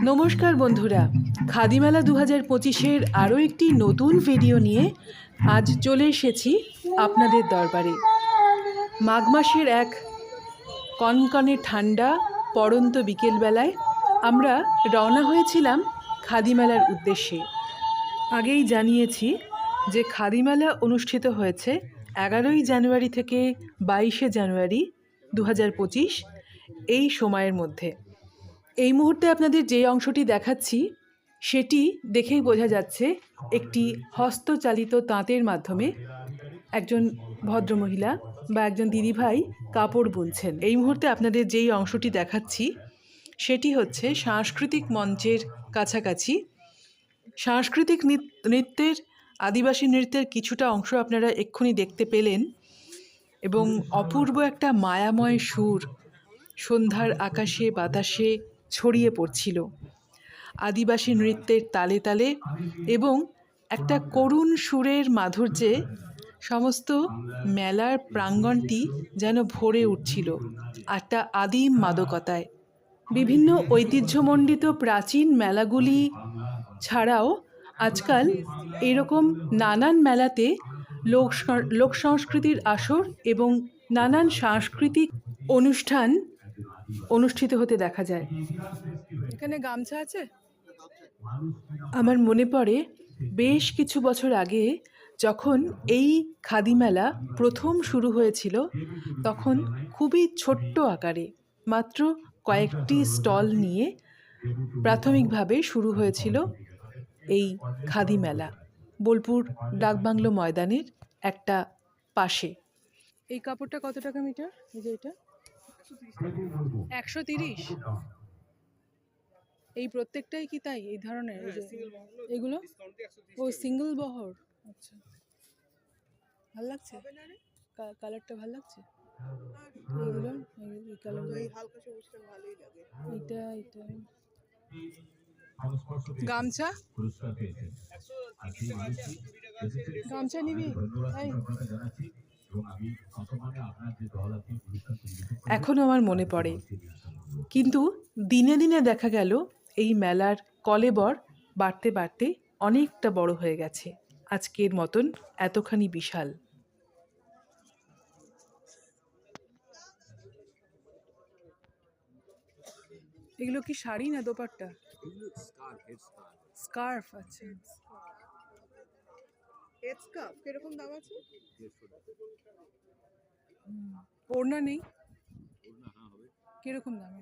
নমস্কার বন্ধুরা, খাদিমেলা দু হাজার পঁচিশের আরও একটি নতুন ভিডিও নিয়ে আজ চলে এসেছি আপনাদের দরবারে। মাঘ মাসের এক কনকনে ঠান্ডা পড়ন্ত বিকেলবেলায় আমরা রওনা হয়েছিলাম খাদিমেলার উদ্দেশ্যে। আগেই জানিয়েছি যে খাদিমেলা অনুষ্ঠিত হয়েছে এগারোই জানুয়ারি থেকে বাইশে জানুয়ারি দু হাজার পঁচিশ এই সময়ের মধ্যে। এই মুহূর্তে আপনাদের যে অংশটি দেখাচ্ছি, সেটি দেখেই বোঝা যাচ্ছে একটি হস্তচালিত তাঁতের মাধ্যমে একজন ভদ্রমহিলা বা একজন দিদিভাই কাপড় বুনছেন। এই মুহূর্তে আপনাদের যেই অংশটি দেখাচ্ছি, সেটি হচ্ছে সাংস্কৃতিক মঞ্চের কাছাকাছি। সাংস্কৃতিক নৃত্যের, আদিবাসী নৃত্যের কিছুটা অংশ আপনারা এক্ষুনি দেখতে পেলেন এবং অপূর্ব একটা মায়াময় সুর সন্ধ্যার আকাশে, বাতাসে ছড়িয়ে পড়ছিল। আদিবাসী নৃত্যের তালে তালে এবং একটা করুণ সুরের মাধুর্যে সমস্ত মেলার প্রাঙ্গণটি যেন ভরে উঠছিল একটা আদিম মাদকতায়। বিভিন্ন ঐতিহ্যমণ্ডিত প্রাচীন মেলাগুলি ছাড়াও আজকাল এরকম নানান মেলাতে লোক লোক সংস্কৃতির আসর এবং নানান সাংস্কৃতিক অনুষ্ঠান অনুষ্ঠিত হতে দেখা যায়। এখানে গামছা আছে? আমার মনে পড়ে বেশ কিছু বছর আগে যখন এই খাদি মেলা প্রথম শুরু হয়েছিল তখন খুবই ছোট্ট আকারে মাত্র কয়েকটি স্টল নিয়ে প্রাথমিকভাবে শুরু হয়েছিল এই খাদি মেলা বোলপুর ডাকবাংলো ময়দানের একটা পাশে। এই কাপড়টা কত টাকা মিটার? এই যে এটা? একশো তিরিশ? এই প্রত্যেকটাই কি তাই? এই ধরনের এগুলো? ও সিঙ্গেল বহর। আচ্ছা। ভালো লাগছে? কালারটা ভালো লাগছে? এগুলো? এই- এটা এটা গামছা? গামছা নিবি? এখনও আমার মনে পড়ে। কিন্তু দিনে দিনে দেখা গেল এই মেলার কলেবর বাড়তে বাড়তে অনেকটা বড় হয়ে গেছে। আজকের মতন এতখানি বিশাল। এগুলো কি শাড়ি না দোপাট্টা? স্কার্ফ আচ্ছা। হেড স্কার্ফ কীরকম দাম আছে। ওড়না নেই? কীরকম দামে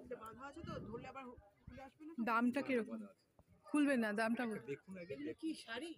এটা বাঁধা আছে তো ধরলে আবার খুলে আসবে না দামটা কীরকম? খুলবে না দামটা বল। এগুলো কি শাড়ি?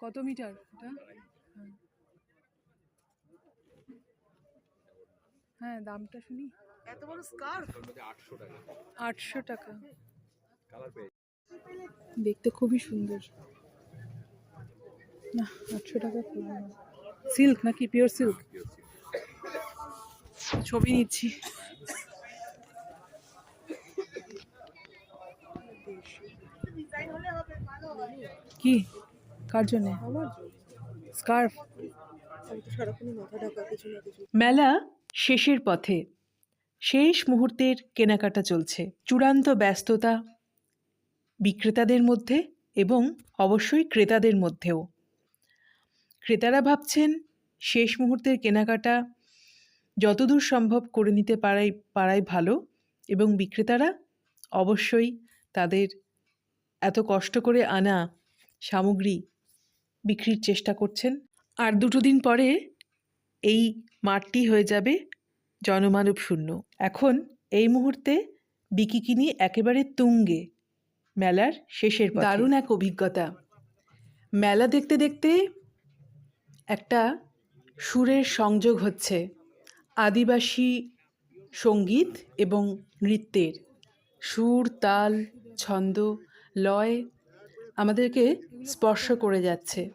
কত মিটার এটা? হ্যাঁ। হ্যাঁ দামটা শুনি। এত বড় স্কার্ফ আটশো টাকা। দেখতে খুবই সুন্দর। না আটশো টাকা সিল্ক নাকি? পিওর সিল্ক ছবি নিচ্ছি। কি? কার জন্যে? স্কার্ফ মেলা শেষের পথে শেষ মুহূর্তের কেনাকাটা চলছে। চূড়ান্ত ব্যস্ততা বিক্রেতাদের মধ্যে এবং অবশ্যই ক্রেতাদের মধ্যেও। ক্রেতারা ভাবছেন, শেষ মুহূর্তের কেনাকাটা যতদূর সম্ভব করে নিতে পারাই পারাই ভালো এবং বিক্রেতারা অবশ্যই তাদের এত কষ্ট করে আনা সামগ্রী বিক্রির চেষ্টা করছেন। আর দুটো দিন পরে এই মাঠটি হয়ে যাবে জনমানব শূন্য। এখন এই মুহূর্তে বিকিকিনি একেবারে তুঙ্গে। মেলার শেষের দারুণ এক অভিজ্ঞতা। মেলা দেখতে দেখতে একটা সুরের সংযোগ হচ্ছে। আদিবাসী সংগীত এবং নৃত্যের। সুর, তাল, ছন্দ, লয় আমাদেরকে স্পর্শ করে যাচ্ছে।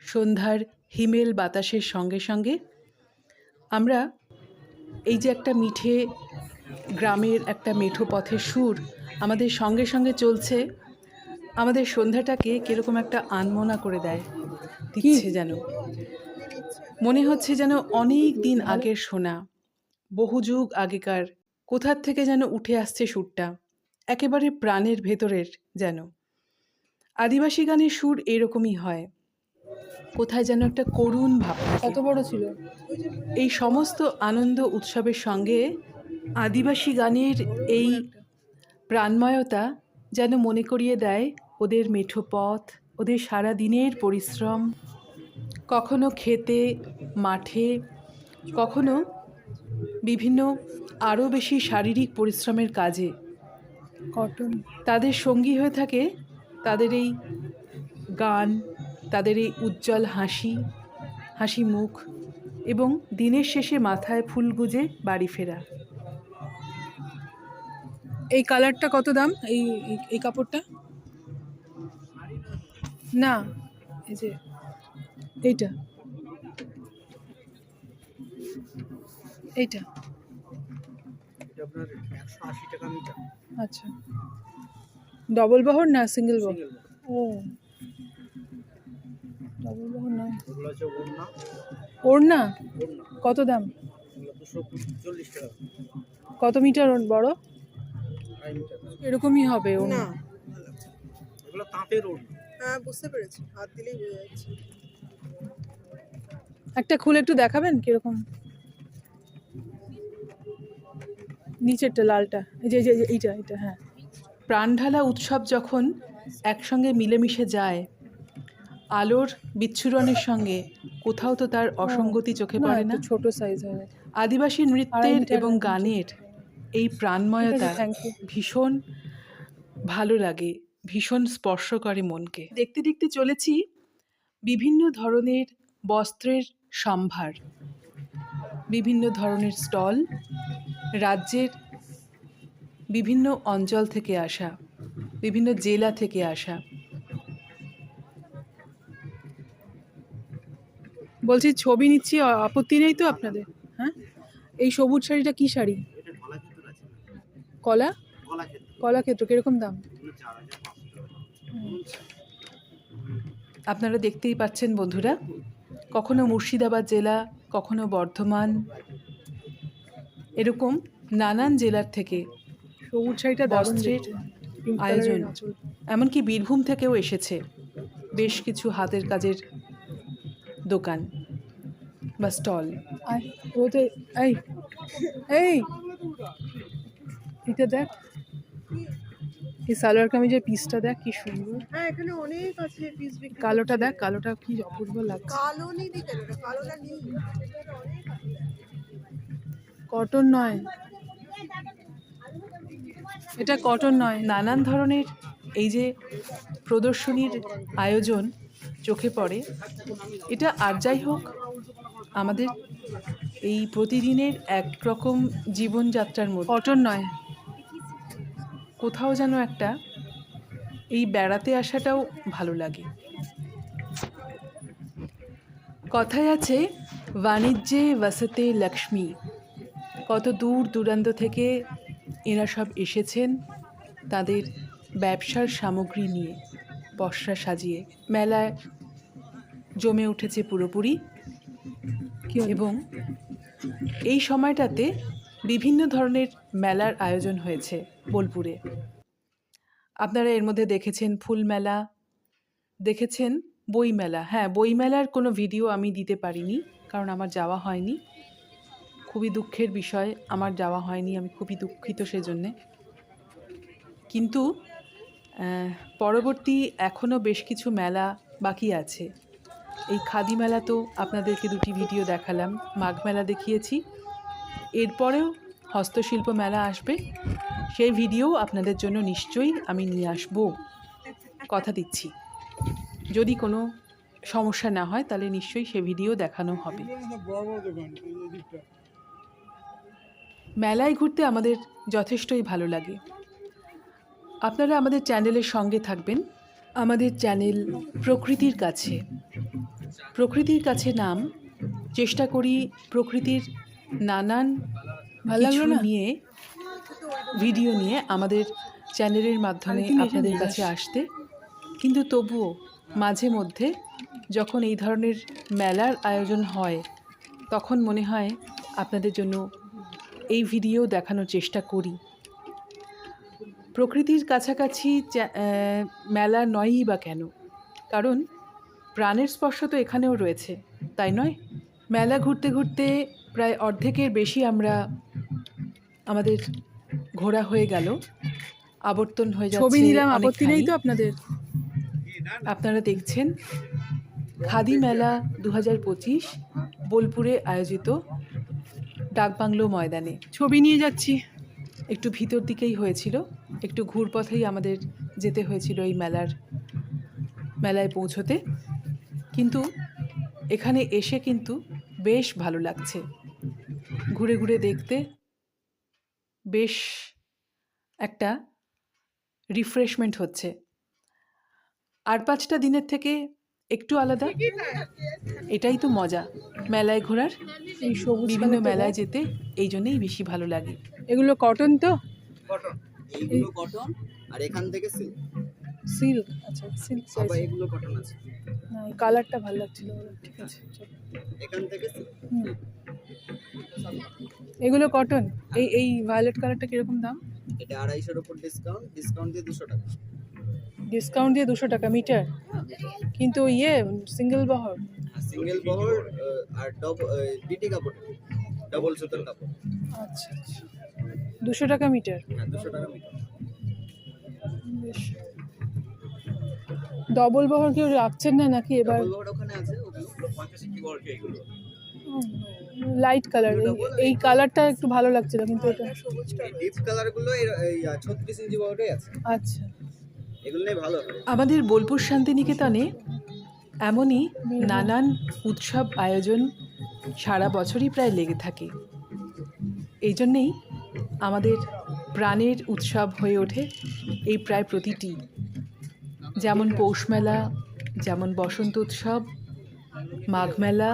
সন্ধ্যার হিমেল বাতাসের সঙ্গে সঙ্গে আমরা এই যে একটা মিঠে গ্রামের একটা মেঠো পথের সুর আমাদের সঙ্গে সঙ্গে চলছে আমাদের সন্ধ্যাটাকে কীরকম একটা আনমনা করে দেয় দিচ্ছে যেন। মনে হচ্ছে যেন অনেক দিন আগের শোনা বহু যুগ আগেকার কোথার থেকে যেন উঠে আসছে সুরটা একেবারে প্রাণের ভেতরের যেন। আদিবাসী গানের সুর এরকমই হয়। কোথায় যেন একটা করুণ ভাব কত বড় ছিল। এই সমস্ত আনন্দ উৎসবের সঙ্গে আদিবাসী গানের এই প্রাণময়তা যেন মনে করিয়ে দেয় ওদের মেঠো পথ ওদের সারা দিনের পরিশ্রম। কখনো খেতে মাঠে কখনো বিভিন্ন আরও বেশি শারীরিক পরিশ্রমের কাজে। কটন। তাদের সঙ্গী হয়ে থাকে তাদের এই গান তাদের এই উজ্জ্বল হাসি হাসি মুখ এবং দিনের শেষে মাথায় ফুল গুজে বাড়ি ফেরা। এই কালারটা কত দাম? এই এই- কাপড়টা? না এই যে এইটা। এইটা। আচ্ছা। ডবল বহর না সিঙ্গেল বহর। ও ডবল বহর না এগুলো হচ্ছে ওড়না। কত দাম? কত মিটার বড়? মিটার এরকমই হবে ওড়না। এগুলো তাঁতের ওড়না। হ্যাঁ বুঝতে পেরেছি। হাত দিলেই বোঝা যাচ্ছে। একটা খুলে একটু দেখাবেন কীরকম? নিচেরটা লালটা। এই যে এই যে- যে এইটা এইটা হ্যাঁ। প্রাণঢালা উৎসব যখন একসঙ্গে মিলেমিশে যায় আলোর বিচ্ছুরণের সঙ্গে কোথাও তো তার অসঙ্গতি চোখে পড়ে না। ছোট সাইজ হবে আদিবাসী নৃত্যের এবং গানের এই প্রাণময়তা ভীষণ ভালো লাগে ভীষণ স্পর্শ করে মনকে। দেখতে দেখতে চলেছি বিভিন্ন ধরনের বস্ত্রের সম্ভার বিভিন্ন ধরনের স্টল রাজ্যের বিভিন্ন অঞ্চল থেকে আসা বিভিন্ন জেলা থেকে আসা। বলছি ছবি নিচ্ছি আপত্তি নেই তো আপনাদের? হ্যাঁ? এই সবুজ শাড়িটা কি শাড়ি? কলা? গলা ক্ষেত্র কীরকম দাম? আপনারা দেখতেই পাচ্ছেন বন্ধুরা কখনো মুর্শিদাবাদ জেলা কখনো বর্ধমান এরকম নানান জেলার থেকে সবুজ শাড়িটা বস্ত্রের আয়োজন। এমনকি বীরভূম থেকেও এসেছে বেশ কিছু হাতের কাজের দোকান। বা স্টল। আয় ও এই এই এটা দেখ। এই সালোয়ার কামিজের পিসটা দেখ কি সুন্দর। হ্যাঁ এখানে অনেক আছে পিস বিক্রি। কালোটা দেখ কালোটা কি অপূর্ব লাগছে। কালো নেই কালোটা নেই। কটন নয়। এটা কটন নয় নানান ধরনের এই যে প্রদর্শনীর আয়োজন চোখে পড়ে। এটা আর যাই হোক আমাদের এই প্রতিদিনের একরকম জীবনযাত্রার মধ্যে। কটন নয়। কোথাও যেন একটা এই বেড়াতে আসাটাও ভালো লাগে। কথায় আছে বাণিজ্যে বসতে লক্ষ্মী। কত দূর দূরান্ত থেকে এরা সব এসেছেন তাদের ব্যবসার সামগ্রী নিয়ে বর্ষা সাজিয়ে। মেলায় জমে উঠেছে পুরোপুরি? এবং এই সময়টাতে বিভিন্ন ধরনের মেলার আয়োজন হয়েছে বোলপুরে। আপনারা এর মধ্যে দেখেছেন ফুল মেলা, দেখেছেন বই মেলা। হ্যাঁ বই মেলার কোনো ভিডিও আমি দিতে পারিনি, কারণ আমার যাওয়া হয়নি। খুবই দুঃখের বিষয়, আমার যাওয়া হয়নি, আমি খুবই দুঃখিত সেজন্যে। কিন্তু পরবর্তী এখনও বেশ কিছু মেলা বাকি আছে। এই খাদি মেলা তো আপনাদেরকে দুটি ভিডিও দেখালাম। মাঘ মেলা দেখিয়েছি। এরপরেও হস্তশিল্প মেলা আসবে। সেই ভিডিও আপনাদের জন্য নিশ্চয়ই আমি নিয়ে আসব। কথা দিচ্ছি। যদি কোনো সমস্যা না হয়, তাহলে নিশ্চয়ই সে ভিডিও দেখানো হবে। মেলায় ঘুরতে আমাদের যথেষ্টই ভালো লাগে। আপনারা আমাদের চ্যানেলের সঙ্গে থাকবেন। আমাদের চ্যানেল প্রকৃতির কাছে। প্রকৃতির কাছে নাম চেষ্টা করি প্রকৃতির নানান ভালো কিছু নিয়ে ভিডিও নিয়ে আমাদের চ্যানেলের মাধ্যমে আপনাদের কাছে আসতে। কিন্তু তবুও মাঝে মধ্যে যখন এই ধরনের মেলার আয়োজন হয় তখন মনে হয় আপনাদের জন্য এই ভিডিও দেখানোর চেষ্টা করি। প্রকৃতির কাছাকাছি মেলা নয়ই বা কেন? কারণ প্রাণের স্পর্শ তো এখানেও রয়েছে তাই নয়? মেলা ঘুরতে ঘুরতে প্রায় অর্ধেকের বেশি আমরা আমাদের ঘোরা হয়ে গেল আবর্তন হয়ে যাচ্ছে ছবি নিলাম আপত্তি নেই তো আপনাদের? আপনারা দেখছেন খাদি মেলা দু হাজার পঁচিশ বোলপুরে আয়োজিত ডাকবাংলো ময়দানে। ছবি নিয়ে যাচ্ছি। একটু ভিতর দিকেই হয়েছিল একটু ঘুরপথেই আমাদের যেতে হয়েছিল এই মেলার মেলায় পৌঁছতে। কিন্তু এখানে এসে কিন্তু বেশ ভালো লাগছে। ঘুরে ঘুরে দেখতে বেশ একটা রিফ্রেশমেন্ট হচ্ছে। আর পাঁচটা দিনের থেকে একটু আলাদা। এটাই তো মজা। মেলায় ঘোরার এই সবুজ বিভিন্ন মেলায় যেতে এই জন্যেই বেশি ভালো লাগে। এগুলো কটন তো? কটন এইগুলো কটন আর এখান থেকে সিল্ক আচ্ছা সিল্ক আবার এগুলো কটন আছে। না এই কালারটা ভালো লাগছিল ঠিক আছে এখান থেকে এগুলো কটন এই এই ভায়োলেট কালারটা কীরকম দাম? এটা আড়াইশোর উপর ডিসকাউন্ট ডিসকাউন্ট দিয়ে দুশো টাকা। ডিসকাউন্ট দিয়ে দুশো টাকা মিটার কিন্তু ইয়ে সিঙ্গেল বহর। সিঙ্গেল বহর আর ডবল ডিটি কাপড়। ডবল সুতোর কাপড়। আচ্ছা আচ্ছা। দুশো টাকা মিটার হ্যাঁ দুশো টাকা মিটার বেশ। ডবল বহর কেউ রাখছেন না নাকি এবার? ডবল ওখানে আছে লাইট কালার এই কালারটা একটু ভালো লাগছিল কিন্তু এটা ডিপ কালারগুলো এই ছত্রিশ ইঞ্চি বহরে আছে। আচ্ছা। এগুলো নিয়ে ভালো। আমাদের বোলপুর শান্তিনিকেতনে এমনই নানান উৎসব আয়োজন সারা বছরই প্রায় লেগে থাকে। এই জন্যেই আমাদের প্রাণের উৎসব হয়ে ওঠে এই প্রায় প্রতিটি যেমন পৌষ মেলা যেমন বসন্ত উৎসব মাঘ মেলা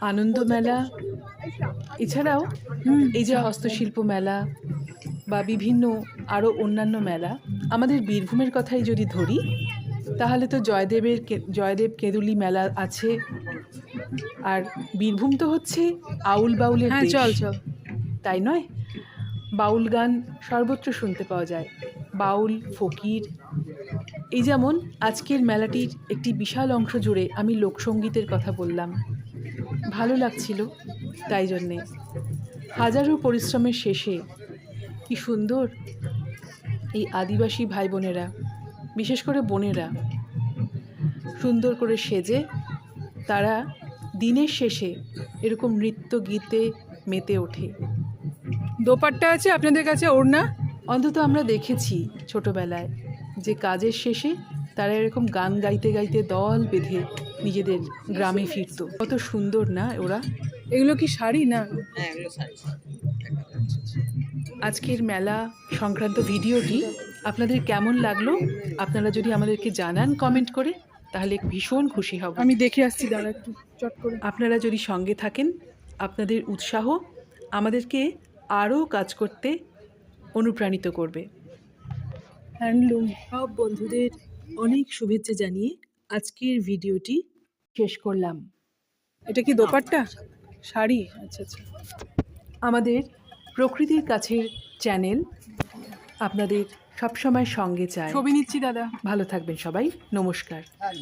আনন্দ মেলা এছাড়াও এই যে হস্তশিল্প মেলা বা বিভিন্ন আরও অন্যান্য মেলা আমাদের বীরভূমের কথাই যদি ধরি তাহলে তো জয়দেবের জয়দেব কেঁদুলি মেলা আছে। আর বীরভূম তো হচ্ছে আউল বাউলের হ্যাঁ চল চল। তাই নয়? বাউল গান সর্বত্র শুনতে পাওয়া যায়। বাউল ফকির এই যেমন আজকের মেলাটির একটি বিশাল অংশ জুড়ে আমি লোকসঙ্গীতের কথা বললাম। ভালো লাগছিল তাই জন্যে। হাজারো পরিশ্রমের শেষে কি সুন্দর এই আদিবাসী ভাই বোনেরা বিশেষ করে বোনেরা, সুন্দর করে সেজে তারা দিনের শেষে এরকম নৃত্য গীতে মেতে ওঠে। দোপাট্টা আছে আপনাদের কাছে, ওড়না? অন্তত আমরা দেখেছি ছোটবেলায়। যে কাজের শেষে তারা এরকম গান গাইতে গাইতে দল বেঁধে নিজেদের গ্রামে ফিরতো। কত সুন্দর না ওরা? এগুলো কি শাড়ি না? হ্যাঁ আজকের মেলা সংক্রান্ত ভিডিওটি আপনাদের কেমন লাগল? আপনারা যদি আমাদেরকে জানান কমেন্ট করে তাহলে ভীষণ খুশি হব। আমি দেখে আসছি দাঁড়া একটু চট করে। আপনারা যদি সঙ্গে থাকেন আপনাদের উৎসাহ আমাদেরকে আরও কাজ করতে অনুপ্রাণিত করবে। হ্যান্ডলুম। সব বন্ধুদের অনেক শুভেচ্ছা জানিয়ে আজকের ভিডিওটি শেষ করলাম। এটা কি দোপাট্টা? শাড়ি? আচ্ছা আচ্ছা। আমাদের প্রকৃতির কাছের চ্যানেল আপনাদের সবসময় সঙ্গে চায়। ছবি নিচ্ছি দাদা। ভালো থাকবেন সবাই। নমস্কার। হ্যাঁ।